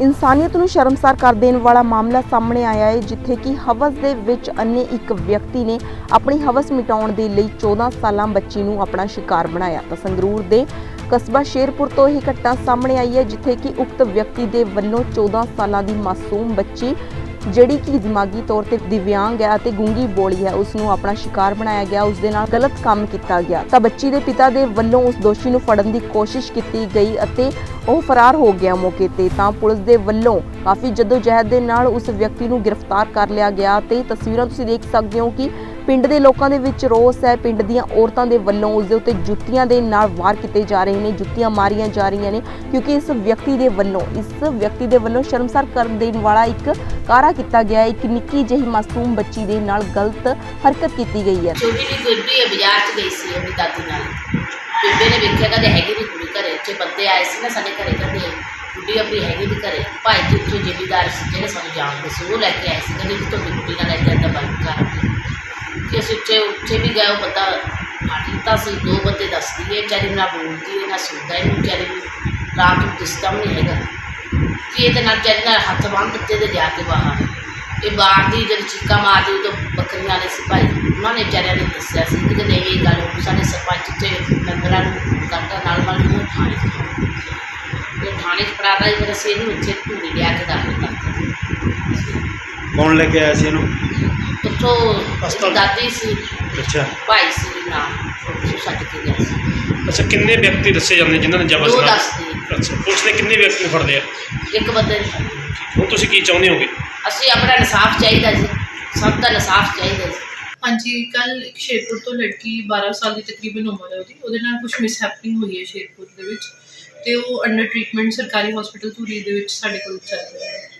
ਇਨਸਾਨੀਅਤ ਨੂੰ ਸ਼ਰਮਸਾਰ ਕਰ ਦੇਣ ਵਾਲਾ ਮਾਮਲਾ ਸਾਹਮਣੇ ਆਇਆ ਹੈ, ਜਿੱਥੇ ਕਿ ਹਵਸ ਦੇ ਵਿੱਚ ਅੰਨੇ ਇੱਕ ਵਿਅਕਤੀ ਨੇ ਆਪਣੀ ਹਵਸ ਮਿਟਾਉਣ ਦੇ ਲਈ 14 ਸਾਲਾਂ ਬੱਚੀ ਨੂੰ ਆਪਣਾ ਸ਼ਿਕਾਰ ਬਣਾਇਆ। ਤਾਂ ਸੰਗਰੂਰ ਦੇ ਕਸਬਾ ਸ਼ੇਰਪੁਰ ਤੋਂ ਇਹ ਘਟਨਾ ਸਾਹਮਣੇ ਆਈ ਹੈ, ਜਿੱਥੇ ਕਿ ਉਕਤ ਵਿਅਕਤੀ ਦੇ ਵੱਲੋਂ 14 ਸਾਲਾਂ ਦੀ ਮਾਸੂਮ ਬੱਚੀ ਜਿਹੜੀ ਕਿ ਦਿਮਾਗੀ ਤੌਰ ਤੇ ਦਿਵਿਆਂਗ ਹੈ ਅਤੇ ਗੂੰਗੀ ਬੋਲੀ ਹੈ ਉਸ ਨੂੰ ਆਪਣਾ ਸ਼ਿਕਾਰ ਬਣਾਇਆ ਗਿਆ ਉਸ ਦੇ ਨਾਲ ਗਲਤ ਕੰਮ ਕੀਤਾ ਗਿਆ। ਤਾਂ ਬੱਚੀ ਦੇ ਪਿਤਾ ਦੇ ਵੱਲੋਂ ਉਸ ਦੋਸ਼ੀ ਨੂੰ ਫੜਨ ਦੀ ਕੋਸ਼ਿਸ਼ ਕੀਤੀ ਗਈ ਅਤੇ ਉਹ ਫਰਾਰ ਹੋ ਗਿਆ ਮੌਕੇ ਤੇ। ਤਾਂ ਪੁਲਿਸ ਦੇ ਵੱਲੋਂ ਕਾਫੀ ਜਦੋਜਹਿਦ ਦੇ ਨਾਲ ਉਸ ਵਿਅਕਤੀ ਨੂੰ ਗ੍ਰਿਫਤਾਰ ਕਰ ਲਿਆ ਗਿਆ ਤੇ ਤਸਵੀਰਾਂ ਤੁਸੀਂ ਦੇਖ ਸਕਦੇ ਹੋ ਕਿ ਪਿੰਡ ਦੇ ਲੋਕਾਂ ਦੇ ਵਿੱਚ ਰੋਸ ਹੈ। ਪਿੰਡ ਦੀਆਂ ਔਰਤਾਂ ਦੇ ਵੱਲੋਂ ਉਸ ਦੇ ਉੱਤੇ ਜੁੱਤੀਆਂ ਦੇ ਨਾਲ ਵਾਰ ਕੀਤੇ ਜਾ ਰਹੇ ਨੇ, ਜੁੱਤੀਆਂ ਮਾਰੀਆਂ ਜਾ ਰਹੀਆਂ ਨੇ, ਕਿਉਂਕਿ ਇਸ ਵਿਅਕਤੀ ਦੇ ਵੱਲੋਂ, ਇਸ ਵਿਅਕਤੀ ਦੇ ਵੱਲੋਂ ਸ਼ਰਮਸਾਰ ਕਰ ਦੇਣ ਵਾਲਾ ਇੱਕ ਕਾਰਾ ਕੀਤਾ ਗਿਆ ਹੈ। ਇੱਕ ਨਿੱਕੀ ਜਿਹੀ ਮਾਸੂਮ ਬੱਚੀ ਦੇ ਨਾਲ ਗਲਤ ਹਰਕਤ ਕੀਤੀ ਗਈ ਹੈ। ਛੋਟੀ ਜਿਹੀ ਗੁੱਡੀ ਹੈ ਬਾਜ਼ਾਰ 'ਚ ਗਈ ਸੀ ਆਪਣੀ ਦਾਦੀ ਨਾਲ। ਬੇਬੇ ਨੇ ਵੇਖਿਆ ਕਹਿੰਦੇ ਹੈਗੀ ਦੀ ਕੁੜੀ ਘਰੇ। ਉੱਥੇ ਬੰਦੇ ਆਏ ਸੀ ਨਾ ਸਾਡੇ ਘਰੇ, ਕਹਿੰਦੇ ਗੁੱਡੀ ਆਪਣੀ ਹੈਗੀ ਦੀ ਘਰੇ। ਭਾਈ ਜੀ ਉੱਥੇ ਜ਼ਿਮੀਦਾਰ ਸੀ ਜਿਹੜੇ ਸਾਨੂੰ ਜਾਣਦੇ ਸੀ ਉਹ ਲੈ ਕੇ ਆਏ ਸੀ, ਕਹਿੰਦੇ ਜੀ ਗੁੱਡੀ ਨਾਲ ਇੱਦਾਂ ਇੱਦਾਂ ਬੰਦ ਕਰ ਕਿ ਅਸੀਂ ਉੱਥੇ ਵੀ ਗਏ ਉਹ ਬੰਦਾ ਆਟੀਤਾ ਸੀ, ਦੋ ਬੰਦੇ ਦੱਸਦੀ ਹੈ ਚਾਰੀ ਨਾ ਬੋਲਦੀ ਹੈ, ਨਾ ਸੁਣਦਾ ਇਹਨੂੰ ਚਾਰੀ ਨੂੰ ਰਾਤ ਨੂੰ ਦਿਸਦਾ ਵੀ ਨਹੀਂ ਹੈਗਾ। ਕਿ ਇਹਦੇ ਨਾਲ ਚਾਰੀ ਨਾਲ ਹੱਥ ਬੰਨ੍ਹ ਦਿੱਤੇ ਤੇ ਜਾ ਕੇ ਬਾਹਰ। ਇਹ ਬਾਹਰ ਦੀ ਜਦ ਚੀਕਾ ਮਾਰਦੀ ਉਦੋਂ ਬੱਕਰੀਆਂ ਵਾਲੇ ਸਿਪਾਹੀ, ਉਹਨਾਂ ਨੇ ਵਿਚਾਰਿਆਂ ਨੇ ਦੱਸਿਆ ਸੀ ਕਿ ਜਦੋਂ ਇਹ ਗੱਲ ਹੋਈ ਸਾਡੇ ਸਰਪੰਚ ਤੇ ਮੈਂਬਰਾਂ ਨੂੰ ਕਰਦਾ ਨਾਲ ਨਾਲ ਨੂੰ ਥਾਣੇ ਚ ਇਹ ਥਾਣੇ ਚ ਫੜਾਤਾ ਜੀ ਫਿਰ ਅਸੀਂ ਇਹਨੂੰ ਇੱਥੇ ਧੂੜੀ ਲਿਆ ਕੇ ਦਾਖਲ ਕਰਤਾ ਕੌਣ ਲੈ ਕੇ ਆਇਆ ਸੀ ਇਹਨੂੰ? ਉੱਥੋਂ ਹਸਪਤਾਲ। ਦਾਦੀ ਸੀ ਅੱਛਾ। ਭਾਈ ਸੀ ਨਾ ਉਹ ਛੱਡ ਕੇ ਗਿਆ ਸੀ। ਅੱਛਾ ਕਿੰਨੇ ਵਿਅਕਤੀ ਦੱਸੇ ਜਾਂਦੇ ਜਿਨ੍ਹਾਂ ਨੇ ਦੋ ਜ਼ਬਰਦਸਤ ਦੱਸਦੇ ਅੱਛਾ ਪੁਲਿਸ ਨੇ ਕਿੰਨੇ ਵਿਅਕਤੀ ਨੂੰ ਫੜਦੇ ਆ? ਇੱਕ ਬੰਦੇ ਨੂੰ ਹੁਣ ਤੁਸੀਂ ਕੀ ਚਾਹੁੰਦੇ ਹੋਗੇ? ਅਸੀਂ ਆਪਣਾ ਇਨਸਾਫ ਚਾਹੀਦਾ ਜੀ ਸਭ ਦਾ ਇਨਸਾਫ ਚਾਹੀਦਾ ਜੀ। ਹਾਂਜੀ ਕੱਲ ਇੱਕ ਸ਼ੇਰਪੁਰ ਤੋਂ ਲੜਕੀ 12 ਸਾਲ ਦੀ ਤਕਰੀਬਨ ਉਮਰ ਹੈ ਉਹਦੀ। ਉਹਦੇ ਨਾਲ ਕੁਝ ਮਿਸਹੈਪਨਿੰਗ ਹੋਈ ਹੈ ਸ਼ੇਰਪੁਰ ਦੇ ਵਿੱਚ। ਤੇ ਉਹ ਅੰਡਰ ਟ੍ਰੀਟਮੈਂਟ ਸਰਕਾਰੀ ਹਸਪੀਟਲ ਧੂਰੀ ਦੇ ਵਿੱਚ ਸਾਡੇ ਕੋਲ ਚੱਲ ਰਿਹਾ ਹੈ।